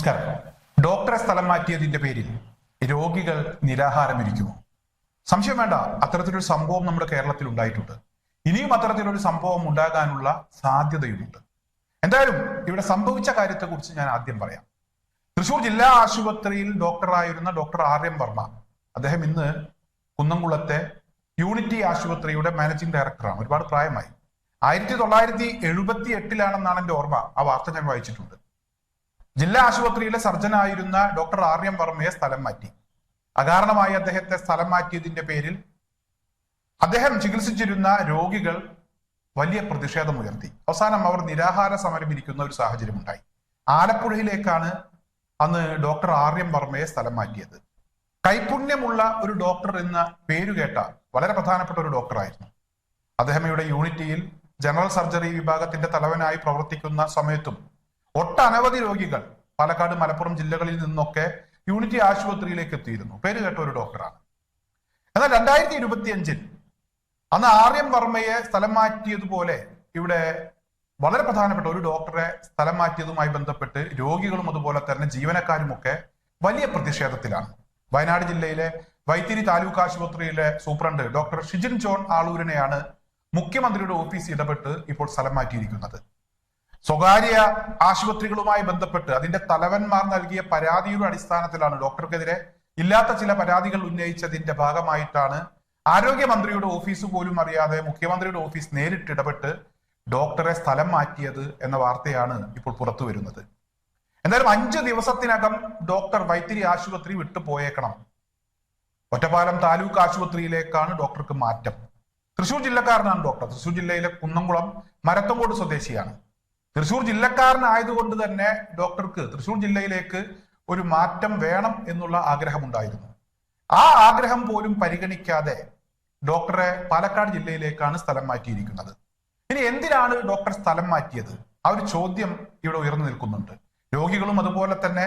നമസ്കാരം. ഡോക്ടറെ സ്ഥലം മാറ്റിയതിന്റെ പേരിൽ രോഗികൾ നിരാഹാരമിരിക്കുമോ സംശയം വേണ്ട അത്തരത്തിലൊരു സംഭവം നമ്മുടെ കേരളത്തിൽ ഉണ്ടായിട്ടുണ്ട്. ഇനിയും അത്തരത്തിലൊരു സംഭവം ഉണ്ടാകാനുള്ള സാധ്യതയുമുണ്ട്. എന്തായാലും ഇവിടെ സംഭവിച്ച കാര്യത്തെക്കുറിച്ച് ഞാൻ ആദ്യം പറയാം. തൃശൂർ ജില്ലാ ആശുപത്രിയിൽ ഡോക്ടറായിരുന്ന ഡോക്ടർ ആർ എം വർമ്മ അദ്ദേഹം ഇന്ന് കുന്നംകുളത്തെ യൂണിറ്റി ആശുപത്രിയുടെ മാനേജിംഗ് ഡയറക്ടറാണ്. ഒരുപാട് പ്രായമായി. ആയിരത്തി തൊള്ളായിരത്തി എഴുപത്തി എട്ടിലാണെന്നാണ് എന്റെ ഓർമ്മ. ആ വാർത്ത ഞാൻ വായിച്ചിട്ടുണ്ട്. ജില്ലാ ആശുപത്രിയിലെ സർജനായിരുന്ന ഡോക്ടർ ആർ എം വർമ്മയെ സ്ഥലം മാറ്റി. അകാരണമായി അദ്ദേഹത്തെ സ്ഥലം മാറ്റിയതിന്റെ പേരിൽ അദ്ദേഹം ചികിത്സിച്ചിരുന്ന രോഗികൾ വലിയ പ്രതിഷേധമുയർത്തി അവസാനം അവർ നിരാഹാര സമരം ഇരിക്കുന്ന ഒരു സാഹചര്യം ഉണ്ടായി ആലപ്പുഴയിലേക്കാണ് അന്ന് ഡോക്ടർ ആർ എം വർമ്മയെ സ്ഥലം മാറ്റിയത്. കൈപുണ്യമുള്ള ഒരു ഡോക്ടർ എന്ന പേരു കേട്ട വളരെ പ്രധാനപ്പെട്ട ഒരു ഡോക്ടറായിരുന്നു. അദ്ദേഹം ഇവിടെ യൂണിറ്റിയിൽ ജനറൽ സർജറി വിഭാഗത്തിന്റെ തലവനായി പ്രവർത്തിക്കുന്ന സമയത്തും ഒട്ടനവധി രോഗികൾ പാലക്കാട് മലപ്പുറം ജില്ലകളിൽ നിന്നൊക്കെ യൂണിറ്റി ആശുപത്രിയിലേക്ക് എത്തിയിരുന്നു. പേര് കേട്ട ഒരു ഡോക്ടറാണ്. എന്നാൽ രണ്ടായിരത്തി ഇരുപത്തി അഞ്ചിൽ അന്ന് എം വർമ്മയെ സ്ഥലം മാറ്റിയതുപോലെ ഇവിടെ വളരെ പ്രധാനപ്പെട്ട ഒരു ഡോക്ടറെ സ്ഥലം മാറ്റിയതുമായി ബന്ധപ്പെട്ട് രോഗികളും അതുപോലെ തന്നെ ജീവനക്കാരുമൊക്കെ വലിയ പ്രതിഷേധത്തിലാണ്. വയനാട് ജില്ലയിലെ വൈത്തിരി താലൂക്ക് ആശുപത്രിയിലെ സൂപ്രണ്ട് ഡോക്ടർ ഷിജിൻ ജോൺ ആളൂരിനെയാണ് മുഖ്യമന്ത്രിയുടെ ഓഫീസ് ഇടപെട്ട് ഇപ്പോൾ സ്ഥലം മാറ്റിയിരിക്കുന്നത്. സ്വകാര്യ ആശുപത്രികളുമായി ബന്ധപ്പെട്ട് അതിന്റെ തലവന്മാർ നൽകിയ പരാതിയുടെ അടിസ്ഥാനത്തിലാണ് ഡോക്ടർക്കെതിരെ ഇല്ലാത്ത ചില പരാതികൾ ഉന്നയിച്ചതിന്റെ ഭാഗമായിട്ടാണ് ആരോഗ്യമന്ത്രിയുടെ ഓഫീസ് പോലും അറിയാതെ മുഖ്യമന്ത്രിയുടെ ഓഫീസ് നേരിട്ട് ഇടപെട്ട് ഡോക്ടറെ സ്ഥലം മാറ്റിയത് എന്ന വാർത്തയാണ് ഇപ്പോൾ പുറത്തു വരുന്നത്. എന്തായാലും അഞ്ച് ദിവസത്തിനകം ഡോക്ടർ വൈത്തിരി ആശുപത്രി വിട്ടു പോയേക്കണം. ഒറ്റപ്പാലം താലൂക്ക് ആശുപത്രിയിലേക്കാണ് ഡോക്ടർക്ക് മാറ്റം. തൃശൂർ ജില്ലക്കാരനാണ് ഡോക്ടർ. തൃശൂർ ജില്ലയിലെ കുന്നംകുളം മരത്തങ്കോട് സ്വദേശിയാണ്. തൃശൂർ ജില്ലക്കാരനായതുകൊണ്ട് തന്നെ ഡോക്ടർക്ക് തൃശൂർ ജില്ലയിലേക്ക് ഒരു മാറ്റം വേണം എന്നുള്ള ആഗ്രഹമുണ്ടായിരുന്നു. ആ ആഗ്രഹം പോലും പരിഗണിക്കാതെ ഡോക്ടറെ പാലക്കാട് ജില്ലയിലേക്കാണ് സ്ഥലം മാറ്റിയിരിക്കുന്നത്. ഇനി എന്തിനാണ് ഡോക്ടർ സ്ഥലം മാറ്റിയത്? ആ ഒരു ചോദ്യം ഇവിടെ ഉയർന്നു നിൽക്കുന്നുണ്ട്. രോഗികളും അതുപോലെ തന്നെ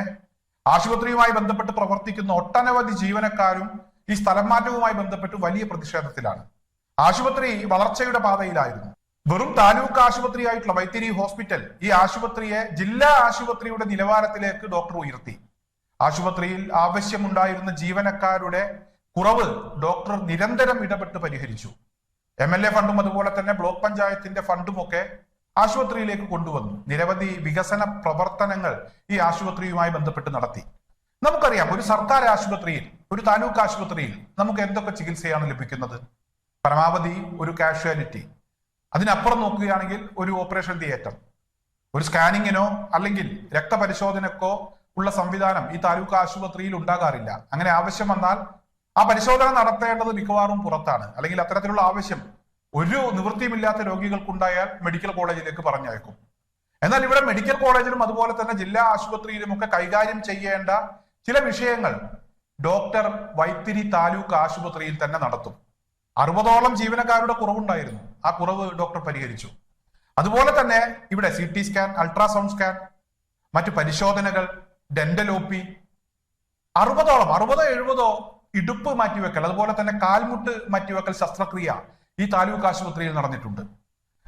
ആശുപത്രിയുമായി ബന്ധപ്പെട്ട് പ്രവർത്തിക്കുന്ന ഒട്ടനവധി ജീവനക്കാരും ഈ സ്ഥലം മാറ്റവുമായി ബന്ധപ്പെട്ട് വലിയ പ്രതിഷേധത്തിലാണ്. ആശുപത്രി വളർച്ചയുടെ പാതയിലായിരുന്നു. വെറും താലൂക്ക് ആശുപത്രിയായിട്ടുള്ള വൈത്തിരി ഹോസ്പിറ്റൽ ഈ ആശുപത്രിയെ ജില്ലാ ആശുപത്രിയുടെ നിലവാരത്തിലേക്ക് ഡോക്ടർ ഉയർത്തി. ആശുപത്രിയിൽ ആവശ്യമുണ്ടായിരുന്ന ജീവനക്കാരുടെ കുറവ് ഡോക്ടർ നിരന്തരം ഇടപെട്ട് പരിഹരിച്ചു. എം എൽ എ ഫണ്ടും അതുപോലെ തന്നെ ബ്ലോക്ക് പഞ്ചായത്തിന്റെ ഫണ്ടും ഒക്കെ ആശുപത്രിയിലേക്ക് കൊണ്ടുവന്നു. നിരവധി വികസന പ്രവർത്തനങ്ങൾ ഈ ആശുപത്രിയുമായി ബന്ധപ്പെട്ട് നടത്തി. നമുക്കറിയാം ഒരു സർക്കാർ ആശുപത്രിയിൽ ഒരു താലൂക്ക് ആശുപത്രിയിൽ നമുക്ക് എന്തൊക്കെ ചികിത്സയാണ് ലഭിക്കുന്നത്? പരമാവധി ഒരു കാഷ്വാലിറ്റി അതിനപ്പുറം നോക്കുകയാണെങ്കിൽ ഒരു ഓപ്പറേഷൻ തിയേറ്റർ ഒരു സ്കാനിങ്ങിനോ അല്ലെങ്കിൽ രക്തപരിശോധനക്കോ ഉള്ള സംവിധാനം ഈ താലൂക്ക് ആശുപത്രിയിൽ ഉണ്ടാകാറില്ല. അങ്ങനെ ആവശ്യം വന്നാൽ ആ പരിശോധന നടത്തേണ്ടത് മിക്കവാറും പുറത്താണ്. അല്ലെങ്കിൽ അത്തരത്തിലുള്ള ആവശ്യം ഒരു നിവൃത്തിയുമില്ലാത്ത രോഗികൾക്കുണ്ടായാൽ മെഡിക്കൽ കോളേജിലേക്ക് പറഞ്ഞയക്കും. എന്നാൽ ഇവിടെ മെഡിക്കൽ കോളേജിലും അതുപോലെ തന്നെ ജില്ലാ ആശുപത്രിയിലും ഒക്കെ കൈകാര്യം ചെയ്യേണ്ട ചില വിഷയങ്ങൾ ഡോക്ടർ വൈത്തിരി താലൂക്ക് ആശുപത്രിയിൽ തന്നെ നടത്തും. അറുപതോളം ജീവനക്കാരുടെ കുറവുണ്ടായിരുന്നു. ആ കുറവ് ഡോക്ടർ പരിഹരിച്ചു. അതുപോലെ തന്നെ ഇവിടെ C T scan ultrasound scan മറ്റു പരിശോധനകൾ ഡെന്റൽ ഒ പി അറുപതോളം അറുപതോ എഴുപതോ ഇടുപ്പ് മാറ്റിവെക്കൽ അതുപോലെ തന്നെ കാൽമുട്ട് മാറ്റിവെക്കൽ ശസ്ത്രക്രിയ ഈ താലൂക്ക് ആശുപത്രിയിൽ നടന്നിട്ടുണ്ട്.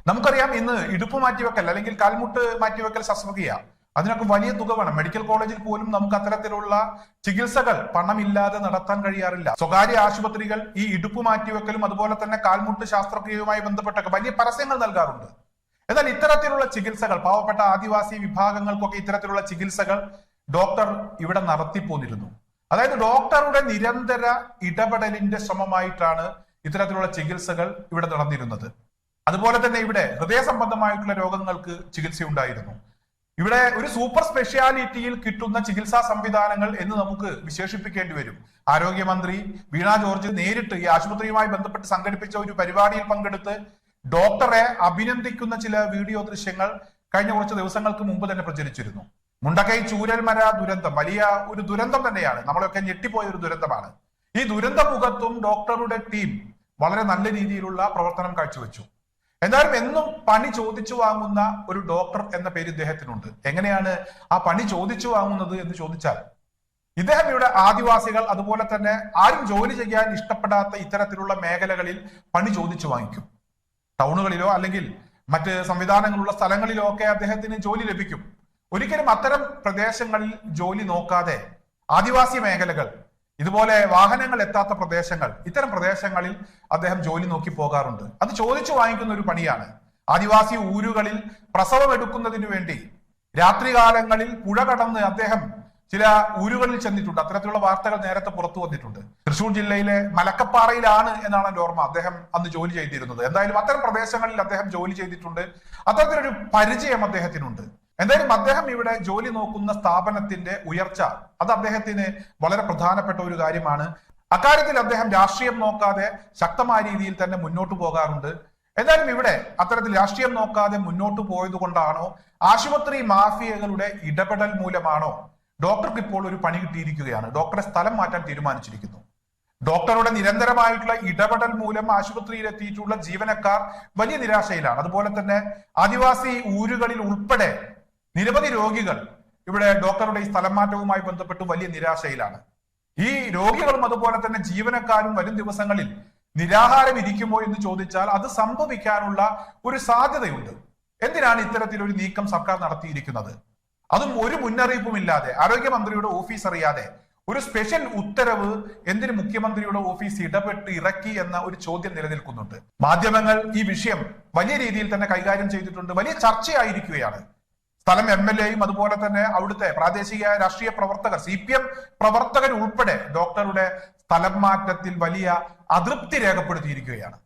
നമുക്കറിയാം ഇന്ന് ഇടുപ്പ് മാറ്റിവെക്കൽ അല്ലെങ്കിൽ കാൽമുട്ട് മാറ്റിവെക്കൽ ശസ്ത്രക്രിയ അതിനൊക്കെ വലിയ തുക വേണം. മെഡിക്കൽ കോളേജിൽ പോലും നമുക്ക് അത്തരത്തിലുള്ള ചികിത്സകൾ പണമില്ലാതെ നടത്താൻ കഴിയാറില്ല. സ്വകാര്യ ആശുപത്രികൾ ഈ ഇടുപ്പ് മാറ്റിവെക്കലും അതുപോലെ തന്നെ കാൽമുട്ട് ശാസ്ത്രക്രിയയുമായി ബന്ധപ്പെട്ടൊക്കെ വലിയ പരസ്യങ്ങൾ നൽകാറുണ്ട്. എന്നാൽ ഇത്തരത്തിലുള്ള ചികിത്സകൾ പാവപ്പെട്ട ആദിവാസി വിഭാഗങ്ങൾക്കൊക്കെ ഇത്തരത്തിലുള്ള ചികിത്സകൾ ഡോക്ടർ ഇവിടെ നടത്തിപ്പോന്നിരുന്നു അതായത് ഡോക്ടറുടെ നിരന്തര ഇടപെടലിന്റെ ശ്രമമായിട്ടാണ് ഇത്തരത്തിലുള്ള ചികിത്സകൾ ഇവിടെ നടന്നിരുന്നത്. അതുപോലെ തന്നെ ഇവിടെ ഹൃദയ സംബന്ധമായിട്ടുള്ള രോഗങ്ങൾക്ക് ചികിത്സയുണ്ടായിരുന്നു. ഇവിടെ ഒരു സൂപ്പർ സ്പെഷ്യാലിറ്റിയിൽ കിട്ടുന്ന ചികിത്സാ സംവിധാനങ്ങൾ എന്ന് നമുക്ക് വിശേഷിപ്പിക്കേണ്ടി വരും. ആരോഗ്യമന്ത്രി വീണ ജോർജ് നേരിട്ട് ഈ ആശുപത്രിയുമായി ബന്ധപ്പെട്ട് സംഘടിപ്പിച്ച ഒരു പരിപാടിയിൽ പങ്കെടുത്ത് ഡോക്ടറെ അഭിനന്ദിക്കുന്ന ചില വീഡിയോ ദൃശ്യങ്ങൾ കഴിഞ്ഞ കുറച്ച് ദിവസങ്ങൾക്ക് മുമ്പ് തന്നെ പ്രചരിച്ചിരുന്നു. മുണ്ടക്കൈ ചൂരൽമര ദുരന്തം വലിയ ഒരു ദുരന്തം തന്നെയാണ്. നമ്മളൊക്കെ ഞെട്ടിപ്പോയ ഒരു ദുരന്തമാണ്. ഈ ദുരന്ത മുഖത്തും ഡോക്ടറുടെ ടീം വളരെ നല്ല രീതിയിലുള്ള പ്രവർത്തനം കാഴ്ചവെച്ചു. എന്തായാലും എന്നും പണി ചോദിച്ചു വാങ്ങുന്ന ഒരു ഡോക്ടർ എന്ന പേര് ഇദ്ദേഹത്തിനുണ്ട്. എങ്ങനെയാണ് ആ പണി ചോദിച്ചു വാങ്ങുന്നത് എന്ന് ചോദിച്ചാൽ ഇദ്ദേഹം ഇവിടെ ആദിവാസികൾ അതുപോലെ തന്നെ ആരും ജോലി ചെയ്യാൻ ഇഷ്ടപ്പെടാത്ത ഇത്തരത്തിലുള്ള മേഖലകളിൽ പണി ചോദിച്ചു വാങ്ങിക്കും. ടൗണുകളിലോ അല്ലെങ്കിൽ മറ്റ് സംവിധാനങ്ങളുള്ള സ്ഥലങ്ങളിലോ ഒക്കെ അദ്ദേഹത്തിന് ജോലി ലഭിക്കും. ഒരിക്കലും അത്തരം പ്രദേശങ്ങളിൽ ജോലി നോക്കാതെ ആദിവാസി മേഖലകൾ ഇതുപോലെ വാഹനങ്ങൾ എത്താത്ത പ്രദേശങ്ങൾ ഇത്തരം പ്രദേശങ്ങളിൽ അദ്ദേഹം ജോലി നോക്കി പോകാറുണ്ട്. അത് ചോദിച്ചു വാങ്ങിക്കുന്ന ഒരു പണിയാണ്. ആദിവാസി ഊരുകളിൽ പ്രസവം എടുക്കുന്നതിന് വേണ്ടി രാത്രികാലങ്ങളിൽ പുഴ കടന്ന് അദ്ദേഹം ചില ഊരുകളിൽ ചെന്നിട്ടുണ്ട്. അത്തരത്തിലുള്ള വാർത്തകൾ നേരത്തെ പുറത്തു വന്നിട്ടുണ്ട്. തൃശൂർ ജില്ലയിലെ മലക്കപ്പാറയിലാണ് എന്നാണ് എന്റെ ഓർമ്മ അദ്ദേഹം അന്ന് ജോലി ചെയ്തിരുന്നത്. എന്തായാലും അത്തരം പ്രദേശങ്ങളിൽ അദ്ദേഹം ജോലി ചെയ്തിട്ടുണ്ട്. അത്തരത്തിലൊരു പരിചയം അദ്ദേഹത്തിനുണ്ട്. എന്തായാലും അദ്ദേഹം ഇവിടെ ജോലി നോക്കുന്ന സ്ഥാപനത്തിന്റെ ഉയർച്ച അത് അദ്ദേഹത്തിന് വളരെ പ്രധാനപ്പെട്ട ഒരു കാര്യമാണ്. അക്കാര്യത്തിൽ അദ്ദേഹം രാഷ്ട്രീയം നോക്കാതെ ശക്തമായ രീതിയിൽ തന്നെ മുന്നോട്ട് പോകാറുണ്ട്. എന്തായാലും ഇവിടെ അത്തരത്തിൽ രാഷ്ട്രീയം നോക്കാതെ മുന്നോട്ട് പോയത് കൊണ്ടാണോ ആശുപത്രി മാഫിയകളുടെ ഇടപെടൽ മൂലമാണോ ഡോക്ടർക്ക് ഇപ്പോൾ ഒരു പണി കിട്ടിയിരിക്കുകയാണ്? ഡോക്ടറെ സ്ഥലം മാറ്റാൻ തീരുമാനിച്ചിരിക്കുന്നു. ഡോക്ടറുടെ നിരന്തരമായിട്ടുള്ള ഇടപെടൽ മൂലം ആശുപത്രിയിൽ എത്തിയിട്ടുള്ള ജീവനക്കാർ വലിയ നിരാശയിലാണ്. അതുപോലെ തന്നെ ആദിവാസി ഊരുകളിൽ ഉൾപ്പെടെ നിരവധി രോഗികൾ ഇവിടെ ഡോക്ടറുടെ ഈ സ്ഥലം മാറ്റവുമായി ബന്ധപ്പെട്ട് വലിയ നിരാശയിലാണ്. ഈ രോഗികളും അതുപോലെ തന്നെ ജീവനക്കാരും വരും ദിവസങ്ങളിൽ നിരാഹാരം ഇരിക്കുമോ എന്ന് ചോദിച്ചാൽ അത് സംഭവിക്കാനുള്ള ഒരു സാധ്യതയുണ്ട്. എന്തിനാണ് ഇത്തരത്തിലൊരു നീക്കം സർക്കാർ നടത്തിയിരിക്കുന്നത്? അതും ഒരു മുന്നറിയിപ്പും ഇല്ലാതെ ആരോഗ്യമന്ത്രിയുടെ ഓഫീസ് അറിയാതെ ഒരു സ്പെഷ്യൽ ഉത്തരവ് എന്തിന് മുഖ്യമന്ത്രിയുടെ ഓഫീസ് ഇടപെട്ട് ഇറക്കി എന്ന ഒരു ചോദ്യം നിലനിൽക്കുന്നുണ്ട്. മാധ്യമങ്ങൾ ഈ വിഷയം വലിയ രീതിയിൽ തന്നെ കൈകാര്യം ചെയ്തിട്ടുണ്ട്. വലിയ ചർച്ചയായിരിക്കുകയാണ്. സ്ഥലം എം എൽ എയും അതുപോലെ തന്നെ അവിടുത്തെ പ്രാദേശിക രാഷ്ട്രീയ പ്രവർത്തകർ സി പി എം പ്രവർത്തകർ ഉൾപ്പെടെ ഡോക്ടറുടെ സ്ഥലം മാറ്റത്തിൽ വലിയ അതൃപ്തി രേഖപ്പെടുത്തിയിരിക്കുകയാണ്.